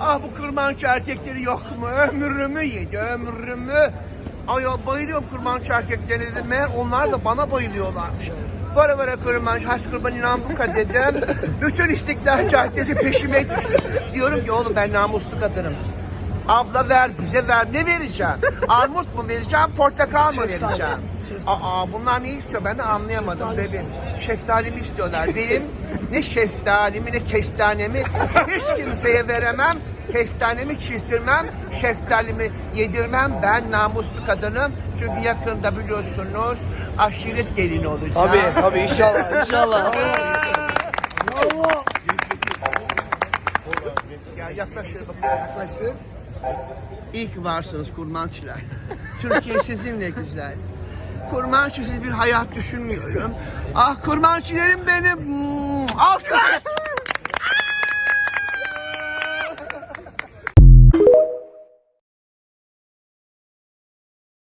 Ah bu kurmancı erkekleri yok mu? Ömrümü yedi, ömrümü. Ay bayılıyorum kurmancı erkeklerine dedim. Meğer onlar da bana bayılıyorlarmış. Para vere kurmancı, has kurban inan bu kadar dedim. Bütün İstiklal Caddesi peşime düştü. Diyorum ki oğlum ben namuslu kadınım. Abla ver bize ver ne vereceğim? Armut mu vereceğim portakal mı Şeftali. vereceğim? Aa bunlar ne istiyor ben de anlayamadım Şeftali bebeğim. Şeftalimi istiyorlar. Benim ne şeftalimi ne kestanemi hiç kimseye veremem. Kestanemi çizdirmem, şeftalimi yedirmem. Ben namuslu kadınım. Çünkü yakında biliyorsunuz aşiret gelini olacağım. Tabii tabii inşallah inşallah. Bravo. Ya yaklaş şöyle bakayım. Yaklaştı. İyi ki varsınız kurmançılar. Türkiye sizinle güzel. Kurmançısız bir hayat düşünmüyorum. Ah kurmançilerim benim. Alkış!